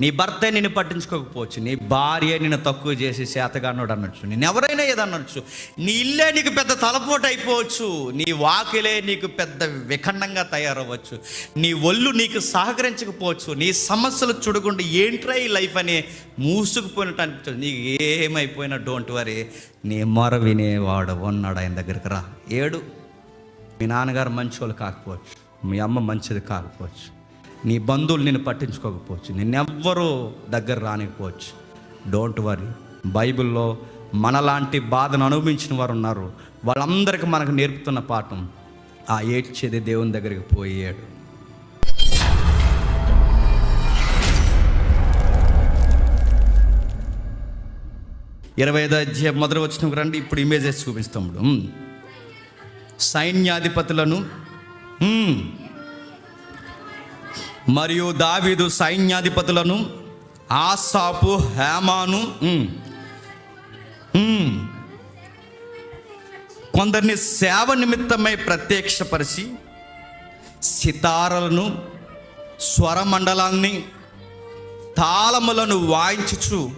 నీ భర్త నిన్ను పట్టించుకోకపోవచ్చు. నీ భార్య నిన్ను తక్కువ చేసి శాతగానోడు అనొచ్చు. నేను ఎవరైనా ఏదనొచ్చు నీ ఇల్లే నీకు పెద్ద తలపోటు అయిపోవచ్చు. నీ వాకిలే నీకు పెద్ద విఖండంగా తయారవ్వచ్చు. నీ ఒళ్ళు నీకు సహకరించకపోవచ్చు. నీ సమస్యలు చూడకుండా ఏంట్రా ఈ లైఫ్ అని మూసుకుపోయినట్టు అనిపించవచ్చు నీకు ఏమైపోయినా డోంట్ వరీ. నీ మొర వినేవాడు ఉన్నాడు ఆయన దగ్గరికి రా. ఏడు. మీ నాన్నగారు మంచోళ్ళు కాకపోవచ్చు. మీ అమ్మ మంచిది కాకపోవచ్చు. నీ బంధువులు నేను పట్టించుకోకపోవచ్చు. నిన్నెవ్వరూ దగ్గర రానికపోవచ్చు డోంట్ వరీ బైబిల్లో మనలాంటి బాధను అనుభవించిన వారు ఉన్నారు. వాళ్ళందరికీ మనకు నేర్పుతున్న పాఠం ఆ ఏడ్చేది దేవుని దగ్గరికి పోయాడు. ఇరవై ఐదు అధ్యాయం మొదలు వచ్చిన రండి. ఇప్పుడు ఇమేజెస్ చూపిస్తాము సైన్యాధిపతులను మరియు దావీదు సైన్యాధిపతులను ఆసాపు హేమాను కొందరిని సేవ నిమిత్తమై ప్రత్యక్షపరిచి సితారలను స్వరమండలాన్ని తాళములను వాయించుచు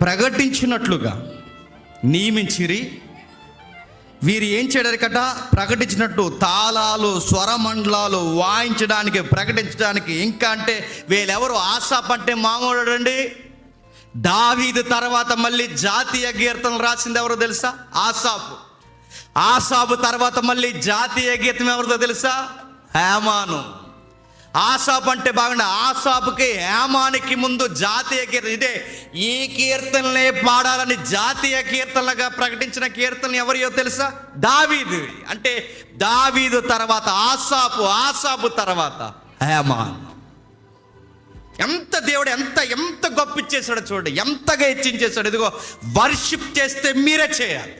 ప్రకటించినట్లుగా నియమించిరి. వీరు ఏం చేయడానికట? ప్రకటించినట్టు తాళాలు స్వరమండలాలు వాయించడానికి ప్రకటించడానికి. ఇంకా అంటే వీళ్ళెవరు? ఆశాప్ అంటే మామూలు దావీదు తర్వాత మళ్ళీ జాతీయ కీర్తనలు రాసింది ఎవరో తెలుసా? ఆసాపు. ఆసాపు తర్వాత మళ్ళీ జాతీయ గీతం ఎవరిదో తెలుసా? హేమాను. ఆసాపు అంటే బాగుండే ఆసాపుకి హేమానికి ముందు జాతీయ కీర్తన. ఇదే ఈ కీర్తనలే పాడాలని జాతీయ కీర్తనలుగా ప్రకటించిన కీర్తన ఎవరియో తెలుసా? దావీదు. అంటే దావీదు తర్వాత ఆసాపు ఆసాపు తర్వాత హేమాన్. ఎంత దేవుడు ఎంత ఎంత గొప్ప ఇచ్చేసాడో చూడండి. ఎంతగా హెచ్చించేశాడు. ఇదిగో వర్షిప్ చేస్తే మీరే చేయాలి.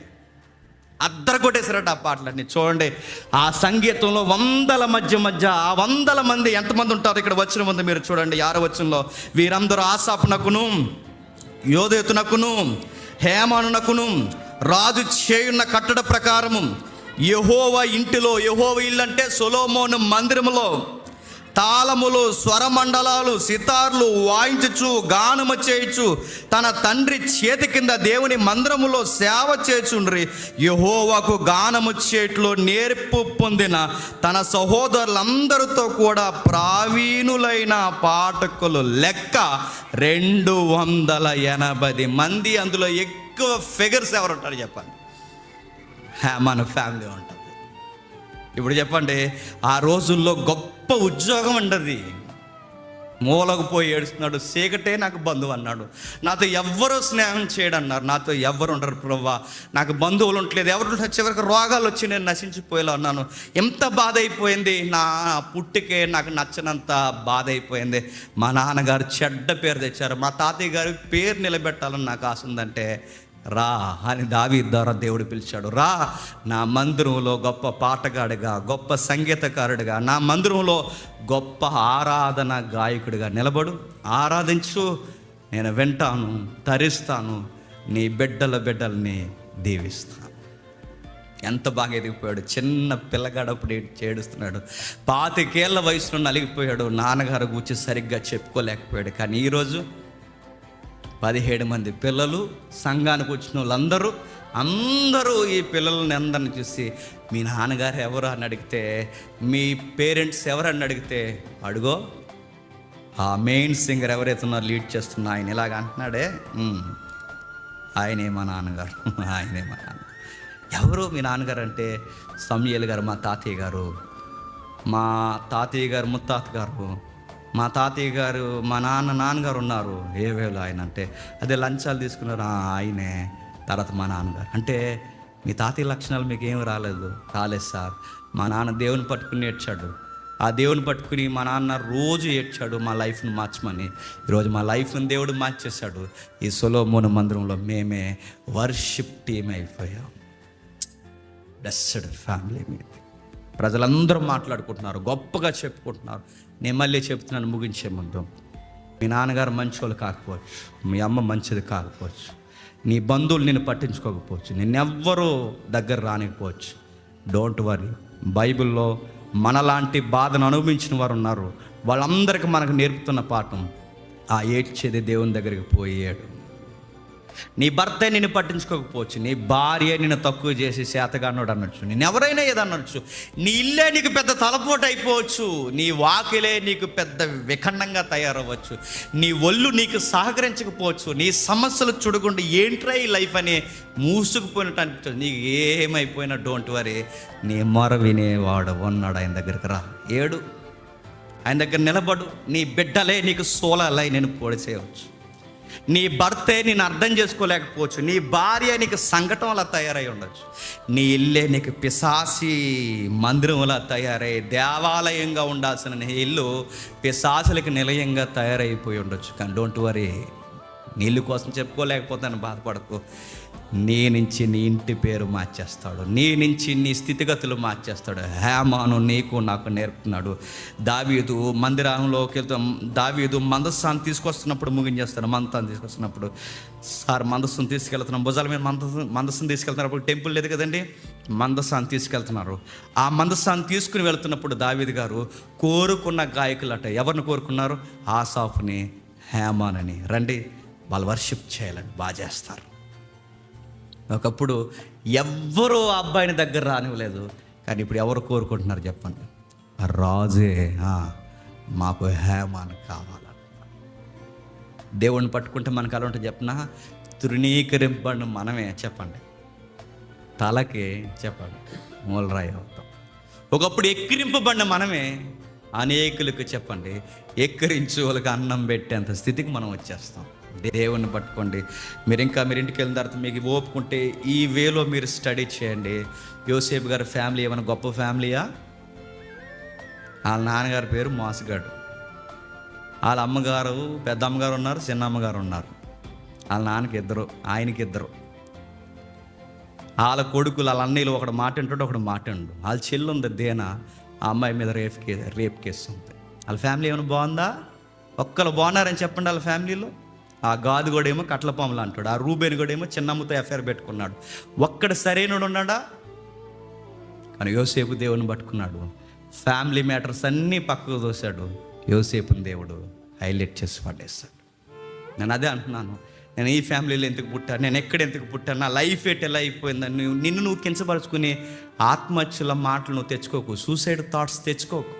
అద్దర కొట్టేశారట ఆ పాటలన్నీ. చూడండి ఆ సంగీతంలో వందల మధ్య మధ్య ఆ వందల మంది ఎంతమంది ఉంటారు ఇక్కడ వచ్చిన ముందు మీరు చూడండి ఆరో వచ్చంలో వీరందరూ ఆశాపునకును యోధేతునకును హేమానునకును రాజు చేయున్న కట్టడ ప్రకారము యహోవ ఇంటిలో యహోవ ఇల్లు అంటే సొలోమోను మందిరములో తాళములు స్వరమండలాలు సితార్లు వాయించుచు గానము చేయుచు తన తండ్రి చేతి కింద దేవుని మందిరములో సేవ చేచుండ్రి. యహోవాకు గానము చేట్లో నేర్పు పొందిన తన సహోదరులందరితో కూడా ప్రావీణులైన పాఠకులు లెక్క రెండు వందల ఎనభై మంది అందులో ఎక్కువ ఫిగర్స్ ఎవరుంటారు చెప్పండి. మన ఫ్యామిలీ ఉంటారు ఇప్పుడు చెప్పండి ఆ రోజుల్లో గొప్ప ఉద్యోగం ఉండదు మూలకు పోయి ఏడుస్తున్నాడు సీకటే నాకు బంధువు అన్నాడు. నాతో ఎవ్వరూ స్నేహం చేయడు అన్నారు నాతో ఎవ్వరు ఉండరు ప్రవ్వా. నాకు బంధువులు ఉండలేదు ఎవరు చివరికి రోగాలు వచ్చి నేను నశించిపోయేలా ఉన్నాను. ఎంత బాధ అయిపోయింది నా పుట్టికే నాకు నచ్చనంత బాధ అయిపోయింది మా నాన్నగారు చెడ్డ పేరు తెచ్చారు. మా తాతయ్య గారి పేరు నిలబెట్టాలని నాకు ఆశ ఉందంటే రా అని దావీ ద్వారా దేవుడు పిలిచాడు. రా నా మందిరంలో గొప్ప పాటగాడిగా గొప్ప సంగీతకారుడిగా నా మందిరంలో గొప్ప ఆరాధన గాయకుడిగా నిలబడు. ఆరాధించు నేను వింటాను తరిస్తాను నీ బిడ్డల బిడ్డల్ని దీవిస్తాను. ఎంత బాగా ఎదిగిపోయాడు. చిన్న పిల్లగాడప్పుడు చేడుస్తున్నాడు పాతికేళ్ళ వయసులో నలిగిపోయాడు. నాన్నగారు గురించి సరిగ్గా చెప్పుకోలేకపోయాడు. కానీ ఈరోజు పదిహేడు మంది పిల్లలు సంఘానికి వచ్చిన వాళ్ళందరూ అందరూ ఈ పిల్లల్ని అందరిని చూసి మీ నాన్నగారు ఎవరు? అని అడిగితే మీ పేరెంట్స్ ఎవరు? అని అడిగితే అడుగో ఆ మెయిన్ సింగర్ ఎవరైతే ఉన్నారో లీడ్ చేస్తున్న ఆయన ఇలాగ అంటున్నాడే. ఆయనే మా నాన్నగారు ఆయనే మా నాన్న. ఎవరు మీ నాన్నగారు? అంటే సమయల్ గారు మా తాతయ్య గారు మా తాతయ్య గారు ముత్తాత గారు. మా తాతయ్య గారు మా నాన్న నాన్నగారు ఉన్నారు. ఏ ఆయన అంటే అదే లంచాలు తీసుకున్నారు. ఆయనే తర్వాత మా నాన్నగారు. అంటే మీ తాతయ్య లక్షణాలు మీకు ఏమి రాలేదు. రాలేదు సార్. మా నాన్న దేవుని పట్టుకుని ఏడ్చాడు. ఆ దేవుని పట్టుకుని మా నాన్న రోజు ఏడ్చాడు మా లైఫ్ని మార్చమని. ఈరోజు మా లైఫ్ని దేవుడు మార్చేశాడు. ఈ సొలోమోను మందిరంలో మేమే వర్షిప్ టీమ్ అయిపోయాం. బెస్ట్ ఫ్యామిలీ మీద. ప్రజలందరూ మాట్లాడుకుంటున్నారు గొప్పగా చెప్పుకుంటున్నారు. నేను మళ్ళీ చెప్తున్నాను ముగించే ముందు. మీ నాన్నగారు మంచోళ్ళు కాకపోవచ్చు మీ అమ్మ మంచిది కాకపోవచ్చు నీ బంధువులు నేను పట్టించుకోకపోవచ్చు నిన్నెవ్వరూ దగ్గర రానికపోవచ్చు. డోంట్ వరీ బైబిల్లో మనలాంటి బాధను అనుభవించిన వారు ఉన్నారు. వాళ్ళందరికీ మనకు నేర్పుతున్న పాఠం ఆ ఏడ్చేది దేవుని దగ్గరికి పోయాడు నీ భర్త నిన్ను పట్టించుకోకపోవచ్చు. నీ భార్య నిన్ను తక్కువ చేసి శాతగానోడు అనొచ్చు. నేను ఎవరైనా ఏదనొచ్చు నీ ఇల్లే నీకు పెద్ద తలపోటు అయిపోవచ్చు. నీ వాకిలే నీకు పెద్ద విఖండంగా తయారవ్వచ్చు. నీ ఒళ్ళు నీకు సహకరించకపోవచ్చు. నీ సమస్యలు చూడకుండా ఏంట్రా ఈ లైఫ్ అని మూసుకుపోయినట్టు అనిపించదు. నీకు ఏమైపోయినా డోంట్ వరీ. నీ మొర వినేవాడు ఉన్నాడు ఆయన దగ్గరికి రా. ఏడు. ఆయన దగ్గర నిలబడు. నీ బిడ్డలే నీకు సోలాలై నేను పొడి చేయవచ్చు నీ భర్తే నేను అర్థం చేసుకోలేకపోవచ్చు. నీ భార్య నీకు సంఘటనలా తయారై ఉండొచ్చు. నీ ఇల్లే నీకు పిశాసి మందిరంలా తయారై దేవాలయంగా ఉండాల్సిన నీ ఇల్లు పిశాసులకు నిలయంగా తయారైపోయి ఉండొచ్చు. కానీ డోంట్ వరీ నీళ్ళు కోసం చెప్పుకోలేకపోతాను బాధపడకు. నీ నుంచి నీ ఇంటి పేరు మార్చేస్తాడు. నీ నుంచి నీ స్థితిగతులు మార్చేస్తాడు. హేమాను నీకు నాకు నేర్పుతున్నాడు. దావీదు మందిరంలోకి వెళ్తాం. దావీదు మందస్సాన్ని తీసుకొస్తున్నప్పుడు ముగించేస్తాడు మందసాన్ని తీసుకొస్తున్నప్పుడు సార్ మందస్సును తీసుకెళ్తున్నాం. భుజాల మీద మందస్సు మందస్సును తీసుకెళ్తున్నప్పుడు టెంపుల్ లేదు కదండి? మందస్సాన్ని తీసుకెళ్తున్నారు. ఆ మందస్సాన్ని తీసుకుని వెళ్తున్నప్పుడు దావీదు గారు కోరుకున్న గాయకులట ఎవరిని కోరుకున్నారు? ఆసాఫ్ని హేమానని. రండి వాళ్ళు వర్షిప్ చేయాలని బాగా చేస్తారు ఒకప్పుడు ఎవ్వరూ ఆ అబ్బాయిని దగ్గర రానివ్వలేదు. కానీ ఇప్పుడు ఎవరు కోరుకుంటున్నారు చెప్పండి? రాజే మాకు హేమాన్ కావాలన్న దేవుణ్ణి పట్టుకుంటే మనకు అలా ఉంటుంది చెప్పిన? తృణీకరింపండి మనమే చెప్పండి. తలకి చెప్పండి. మూలరాయి అవుతాం. ఒకప్పుడు ఎక్కిరింపబడిన మనమే అనేకులకు చెప్పండి. ఎక్కిరించు వాళ్ళకి అన్నం పెట్టేంత స్థితికి మనం వచ్చేస్తాం. దేవుణ్ణి పట్టుకోండి. మీరు ఇంకా మీరు ఇంటికి వెళ్ళిన తర్వాత మీకు ఓపుకుంటే ఈ వేలో మీరు స్టడీ చేయండి. యోసేపు గారి ఫ్యామిలీ ఏమైనా గొప్ప ఫ్యామిలీయా? వాళ్ళ నాన్నగారి పేరు మోసగాడు. వాళ్ళ అమ్మగారు పెద్ద అమ్మగారు ఉన్నారు చిన్న అమ్మగారు ఉన్నారు. వాళ్ళ నాన్నకి ఇద్దరు ఆయనకి ఇద్దరు. వాళ్ళ కొడుకులు వాళ్ళ అన్నయ్యలు ఒకడు మాట ఉంటాడు ఒకడు మాట విండు వాళ్ళ చెల్లి ఉంది దేన. ఆ అమ్మాయి మీద రేప్ కేసు రేప్ కేసు ఉంది. వాళ్ళ ఫ్యామిలీ ఏమైనా బాగుందా? ఒక్కరు బాగున్నారని చెప్పండి వాళ్ళ ఫ్యామిలీలో. ఆ గాదు కూడా ఏమో కట్లపాములు అంటాడు. ఆ రూబేన్ కూడా ఏమో చిన్నమ్మతో ఎఫ్ఐఆర్ పెట్టుకున్నాడు. ఒక్కడ సరైనడు ఉన్నాడా? కానీ యోసేపు దేవుని పట్టుకున్నాడు. ఫ్యామిలీ మ్యాటర్స్ అన్నీ పక్కకు దోశాడు యోసేపుని దేవుడు హైలైట్ చేసి పడేస్తాడు నేను అదే అంటున్నాను. నేను ఈ ఫ్యామిలీలో ఎందుకు పుట్టాను? నేను ఎక్కడ ఎందుకు పుట్టాను? నా లైఫ్ ఎట్ ఎలా అయిపోయిందని నువ్వు నిన్ను నువ్వు కించపరుచుకుని ఆత్మహత్యల మాటలు నువ్వు తెచ్చుకోకు. Suicide thoughts తెచ్చుకోకు.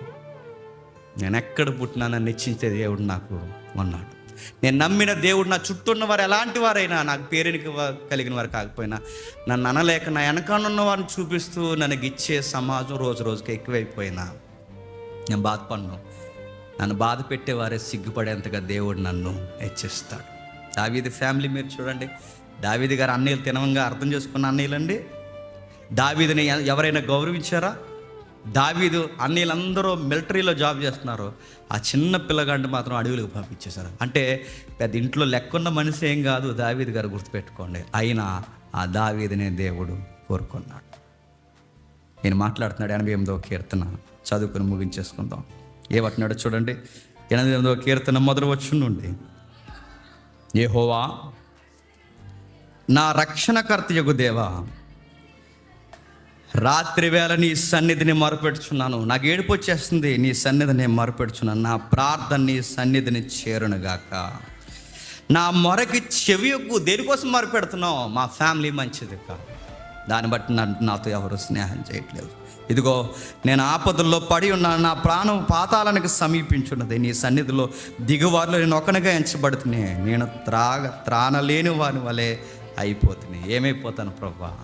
నేను ఎక్కడ పుట్టినానని నిశ్చించే దేవుడు నాకు ఉన్నాడు. నేను నమ్మిన దేవుడు నా చుట్టూ ఉన్న వారు ఎలాంటి వారైనా నాకు పేరునికి కలిగిన వారు కాకపోయినా నన్ను అనలేక నా వెనకానున్న వారిని చూపిస్తూ నన్ను ఇచ్చే సమాజం రోజు రోజుకి ఎక్కువైపోయినా నేను బాధపడను. నన్ను బాధ పెట్టేవారే సిగ్గుపడేంతగా దేవుడు నన్ను హెచ్చిస్తాడు. దావీది ఫ్యామిలీ మీరు చూడండి. దావీది గారు అన్నయ్యలు తినవంగా అర్థం చేసుకున్న అన్నయ్యలండి దావీదిని ఎవరైనా గౌరవించారా? దావీదు అన్నీలందరూ మిలిటరీలో జాబ్ చేస్తున్నారు. ఆ చిన్న పిల్లగాడిని మాత్రం అడవిలోకి పంపించేశారు. అంటే పెద్ద ఇంట్లో లెక్కున్న మనిషి ఏం కాదు దావీదు గారు గుర్తుపెట్టుకోండి. అయినా ఆ దావీదినే దేవుడు కోరుకున్నాడు. నేను మాట్లాడుతున్నాడు ఎనభై ఎనిమిదో కీర్తన. చదువుకుని ముగించేసుకుందాం. ఏమంటున్నాడు చూడండి. ఎనభై ఎనిమిదో కీర్తన మొదలు వచ్చి నుండి. ఏహోవా నా రక్షణకర్త యగు దేవా రాత్రి వేళ నీ సన్నిధిని మరపెడుచున్నాను. నాకు ఏడుపు వచ్చేస్తుంది నీ సన్నిధిని మరపెడుచున్నాను. నా ప్రార్థన నీ సన్నిధిని చేరునుగాక. నా మొరకి చెవి యొక్కు దేనికోసం మరపెడుతున్నావు? మా ఫ్యామిలీ మంచిది కాదు దాన్ని బట్టి నాతో ఎవరు స్నేహం చేయట్లేదు. ఇదిగో నేను ఆపదల్లో పడి ఉన్నాను. నా ప్రాణం పాతాలనికి సమీపించున్నది. నీ సన్నిధిలో దిగువారిలో నేను ఒకనిగా ఎంచబడుతున్నాయి నేను త్రాగ త్రాణలేని వాని వలె అయిపోతున్నాయి ఏమైపోతాను ప్రభా?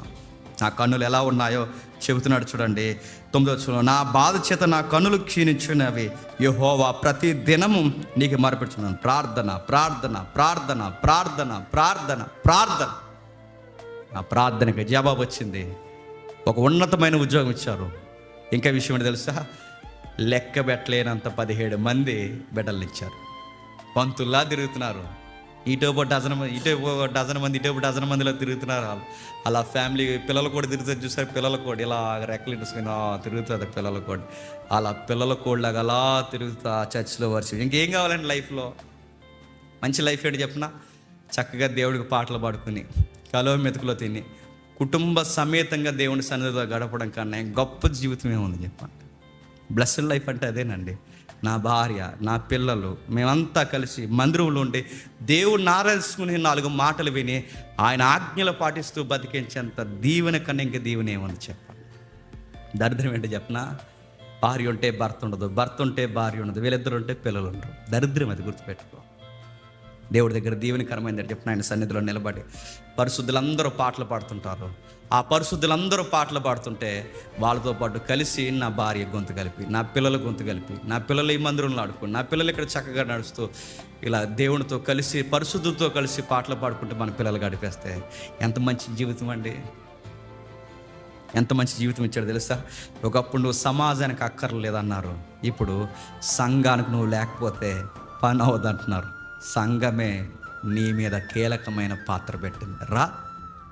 నా కన్నులు ఎలా ఉన్నాయో చెబుతున్నాడు చూడండి. తొమ్మిదో చూడ నా బాధ చేత నా కన్నులు క్షీణించినవి. యహోవా ప్రతి దినము నీకు మరపెడుతున్నాను ప్రార్థన ప్రార్థన ప్రార్థన ప్రార్థన ప్రార్థన ప్రార్థన. నా ప్రార్థనకి జవాబు వచ్చింది. ఒక ఉన్నతమైన ఉద్యోగం ఇచ్చారు. ఇంకా విషయం ఏంటి తెలుసా? లెక్క పెట్టలేనంత పదిహేడు మంది బిడ్డలు ఇచ్చారు. పంతుల్లా తిరుగుతున్నారు. ఇటో ఒక డజన్ మంది ఇటో డజన్ మంది ఇటో డజన్ మందిలో తిరుగుతున్నారు వాళ్ళు. అలా ఫ్యామిలీ పిల్లలు కూడా తిరుగుతారు చూసారు? పిల్లల కోడి. ఇలా రెక్కలు తిరుగుతుంది పిల్లల కోడి. అలా పిల్లల కోడిలాగా అలా తిరుగుతా చర్చిలో వర్షం ఇంకేం కావాలండి లైఫ్లో? మంచి లైఫ్ ఏంటి చెప్పిన? చక్కగా దేవుడికి పాటలు పాడుకుని కలో మెతుకులో తిని కుటుంబ సమేతంగా దేవుని సన్నిధిలో గడపడం కన్నా గొప్ప జీవితం ఏముంది చెప్పండి. బ్లస్డ్ లైఫ్ అంటే అదేనండి. నా భార్య నా పిల్లలు మేమంతా కలిసి మందిరంలో ఉండి దేవుడిని ఆరాధించుకుని నాలుగు మాటలు విని ఆయన ఆజ్ఞలు పాటిస్తూ బతికించేంత దీవెన కన్నా ఇంక దీవెన ఏమని చెప్పాలి? దరిద్రం ఏంటో చెప్పనా? భార్య ఉంటే భర్త ఉండదు భర్త ఉంటే భార్య ఉండదు వీళ్ళిద్దరు ఉంటే పిల్లలు ఉండరు. దరిద్రం అది గుర్తుపెట్టుకో. దేవుడి దగ్గర దీవెనకరమైందని చెప్పిన ఆయన సన్నిధిలో నిలబడి పరిశుద్ధులందరూ పాటలు పాడుతుంటారు. ఆ పరిశుద్ధులందరూ పాటలు పాడుతుంటే వాళ్ళతో పాటు కలిసి నా భార్య గొంతు కలిపి నా పిల్లల గొంతు కలిపి నా పిల్లలు ఈ మందిరంలో ఆడుకుని నా పిల్లలు ఇక్కడ చక్కగా నడుస్తూ ఇలా దేవునితో కలిసి పరిశుద్ధులతో కలిసి పాటలు పాడుకుంటూ మన పిల్లలు గడిపేస్తే ఎంత మంచి జీవితం అండి. ఎంత మంచి జీవితం ఇచ్చాడు తెలుసా? ఒకప్పుడు నువ్వు సమాజానికి అక్కర్లేదన్నారు. ఇప్పుడు సంఘానికి నువ్వు లేకపోతే పని అవ్వదంటున్నారు సంఘమే నీ మీద కీలకమైన పాత్ర పెట్టింది. రా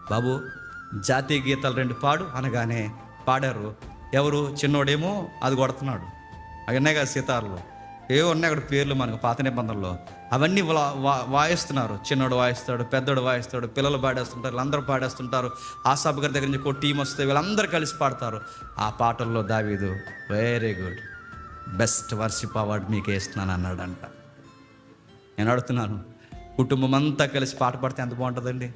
బాబు. జాతీయ గీతాలు రెండు పాడు అనగానే పాడారు. ఎవరు? చిన్నోడేమో అది కొడుతున్నాడు. అవి ఉన్నాయి కదా సీతారులు. ఏవో ఉన్నాయి అక్కడ పేర్లు మనకు పాత నిబంధనలో. అవన్నీ వా- వాయిస్తున్నారు. చిన్నోడు వాయిస్తాడు పెద్దోడు వాయిస్తాడు పిల్లలు పాడేస్తుంటారు వీళ్ళందరూ పాడేస్తుంటారు. ఆసాబ్ గారి దగ్గర నుంచి ఒక టీం వస్తే వీళ్ళందరూ కలిసి పాడతారు. ఆ పాటల్లో దావీదు very good best worship award మీకు వేస్తున్నాను అన్నాడంట. నేను అడుగుతున్నాను కుటుంబం అంతా కలిసి పాట పాడితే ఎంత బాగుంటుందండి?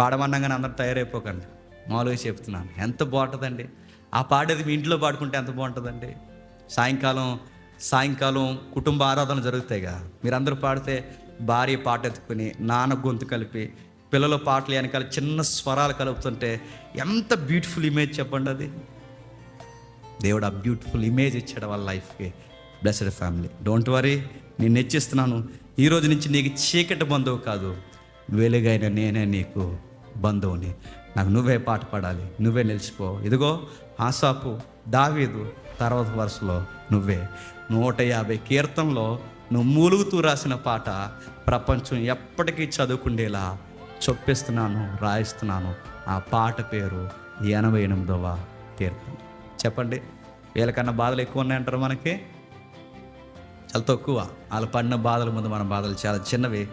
పాడమన్నాగానే అందరూ తయారైపోకండి. మామూలుగా చెప్తున్నాను. ఎంత బాగుంటుందండి? ఆ పాడేది మీ ఇంట్లో పాడుకుంటే ఎంత బాగుంటుందండి? సాయంకాలం సాయంకాలం కుటుంబ ఆరాధన జరుగుతాయిగా. మీరందరూ పాడితే భార్య పాట ఎత్తుకుని నాన్న గొంతు కలిపి పిల్లల పాటలు వెనకాల చిన్న స్వరాలు కలుపుతుంటే ఎంత బ్యూటిఫుల్ ఇమేజ్ చెప్పండి అది. దేవుడు ఆ బ్యూటిఫుల్ ఇమేజ్ ఇచ్చాడు వాళ్ళ లైఫ్కి. బ్లెస్డ్ ఫ్యామిలీ డోంట్ వరీ నేను నెచ్చిస్తున్నాను ఈ రోజు నుంచి నీకు చీకటి బంధువు కాదు. వెలుగైన నేనే నీకు బంధువుని. నాకు నువ్వే పాట పాడాలి నువ్వే నిలిచిపో. ఇదిగో ఆసాపు దావీదు తర్వాత వరుసలో నువ్వే. నూట యాభై కీర్తనలో నువ్వు మూలుగుతూ రాసిన పాట ప్రపంచం ఎప్పటికీ చదువుకుండేలా చొప్పిస్తున్నాను రాయిస్తున్నాను. ఆ పాట పేరు ఎనభై ఎనిమిదవ కీర్తన. చెప్పండి వీళ్ళకన్నా బాధలు ఎక్కువ ఉన్నాయంటారు మనకి? చాలా తక్కువ. వాళ్ళు పడిన బాధల ముందు మన బాధలు చాలా చిన్నవి.